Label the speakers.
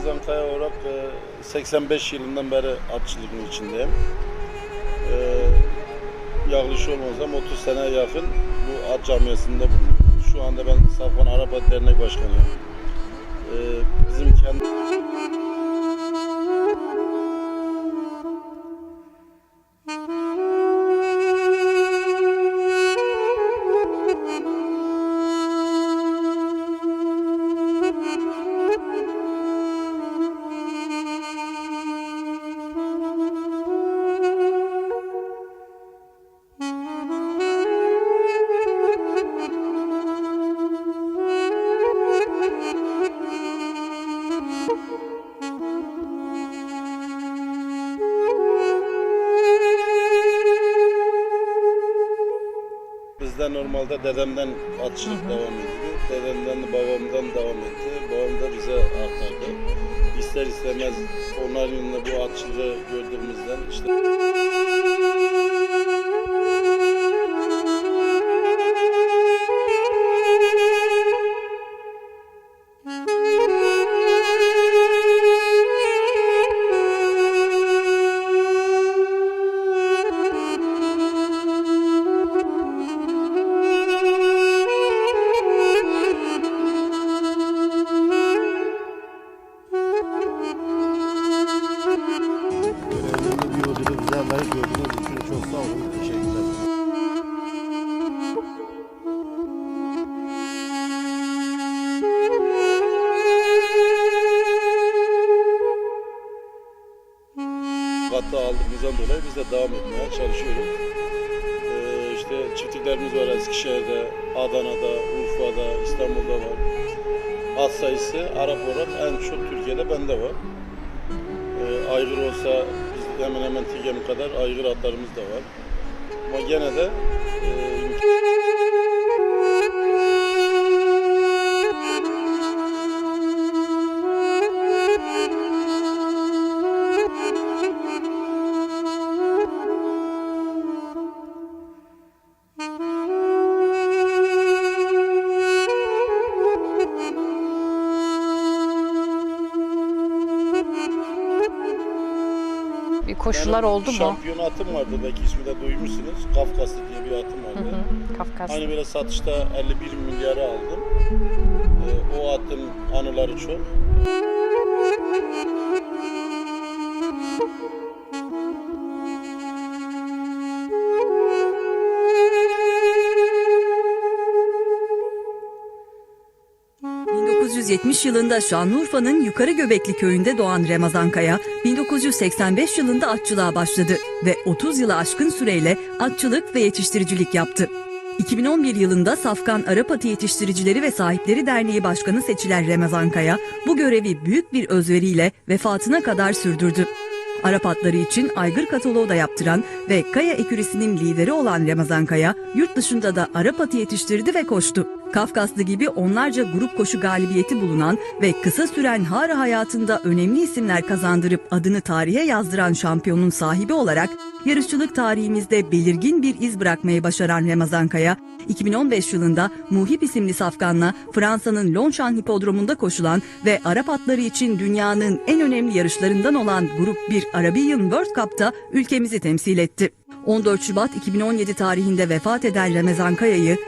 Speaker 1: Ramazan Kaya olarak e, 85 yılından beri atçılığın içindeyim. E, Yaklaşık olmazsam 30 sene yakın bu at camiasında bulunuyorum. Şu anda ben Safvan Arap Dernek Başkanıyım. E, Bizim Bizde normalde dedemden atçılık devam ediyor. Dedemden de babamdan devam etti. Babam da bize aktardı. İster istemez onların yanında bu atçılığı gördüğümüzden işte katta aldığımızdan dolayı biz de devam etmeye çalışıyoruz. Ee, işte çiftliklerimiz var Eskişehir'de, Adana'da, Urfa'da, İstanbul'da var. At sayısı Arap olarak en çok Türkiye'de bende var. Ee, aygır olsa biz hemen hemen Tigem kadar aygır atlarımız da var. Ama gene de e,
Speaker 2: koşular
Speaker 1: benim
Speaker 2: oldu mu?
Speaker 1: Şampiyon atım vardı belki ismi de duymuşsunuz. Kafkaslı diye bir atım
Speaker 2: Hı
Speaker 1: vardı.
Speaker 2: hı. Kafkas.
Speaker 1: Hani böyle satışta 51 milyara aldım. Ee, o atın anıları çok.
Speaker 3: 1970 yılında Şanlıurfa'nın Yukarı Göbekli köyünde doğan Ramazan Kaya, 1985 yılında atçılığa başladı ve 30 yılı aşkın süreyle atçılık ve yetiştiricilik yaptı. 2011 yılında Safkan Arap Atı Yetiştiricileri ve Sahipleri Derneği Başkanı seçilen Ramazan Kaya, bu görevi büyük bir özveriyle vefatına kadar sürdürdü. Arap atları için aygır kataloğu da yaptıran ve Kaya ekürisinin lideri olan Ramazan Kaya, yurt dışında da Arap atı yetiştirdi ve koştu. Kafkaslı gibi onlarca grup koşu galibiyeti bulunan ve kısa süren Hara hayatında önemli isimler kazandırıp adını tarihe yazdıran şampiyonun sahibi olarak yarışçılık tarihimizde belirgin bir iz bırakmayı başaran Ramazan Kaya, 2015 yılında Muhip isimli safkanla Fransa'nın Longchamp Hipodromu'nda koşulan ve Arap atları için dünyanın en önemli yarışlarından olan Grup 1 Arabian World Cup'ta ülkemizi temsil etti. 14 Şubat 2017 tarihinde vefat eden Ramazan Kaya'yı